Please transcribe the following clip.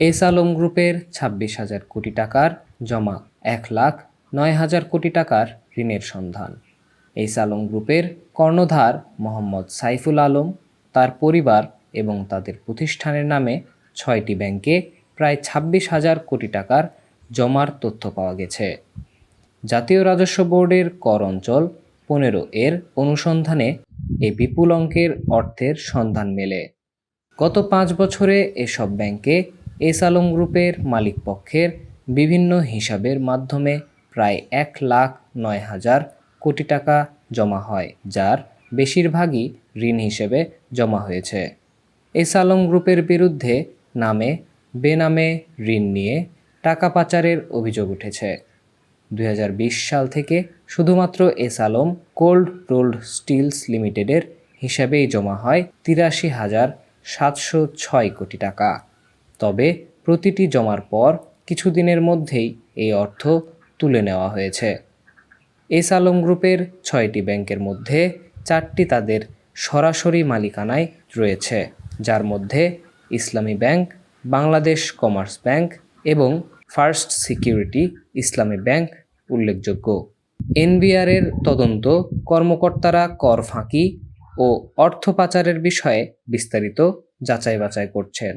S Alam গ্রুপের ছাব্বিশ হাজার কোটি টাকার জমা এক লাখ নয় হাজার কোটি টাকার ঋণের সন্ধান। এস আলম গ্রুপের কর্ণধার মোহাম্মদ সাইফুল আলম, তার পরিবার এবং তাদের প্রতিষ্ঠানের নামে ছয়টি ব্যাংকে প্রায় ছাব্বিশ হাজার কোটি টাকার জমার তথ্য পাওয়া গেছে। জাতীয় রাজস্ব বোর্ডের কর অঞ্চল পনেরো এর অনুসন্ধানে এই বিপুল অঙ্কের অর্থের সন্ধান মেলে। গত পাঁচ বছরে এসব ব্যাংকে এস আলম গ্রুপের মালিকপক্ষের বিভিন্ন হিসাবের মাধ্যমে প্রায় এক লাখ নয় হাজার কোটি টাকা জমা হয়, যার বেশিরভাগই ঋণ হিসেবে জমা হয়েছে। এস আলম গ্রুপের বিরুদ্ধে নামে বেনামে ঋণ নিয়ে টাকা পাচারের অভিযোগ উঠেছে। দু হাজার বিশ সাল থেকে শুধুমাত্র S Alam cold rolled steels লিমিটেডের হিসাবেই জমা হয় তিরাশি হাজার সাতশো ছয় কোটি টাকা। তবে প্রতিটি জমার পর কিছুদিনের মধ্যেই এই অর্থ তুলে নেওয়া হয়েছে। এস আলম গ্রুপের ছয়টি ব্যাংকের মধ্যে চারটি তাদের সরাসরি মালিকানায় রয়েছে, যার মধ্যে Islami bank, Bangladesh commerce bank এবং ফার্স্ট সিকিউরিটি ইসলামী ব্যাংক উল্লেখযোগ্য। এনবিআরের তদন্ত কর্মকর্তারা কর ফাঁকি ও অর্থ পাচারের বিষয়ে বিস্তারিত যাচাই বাছাই করছেন।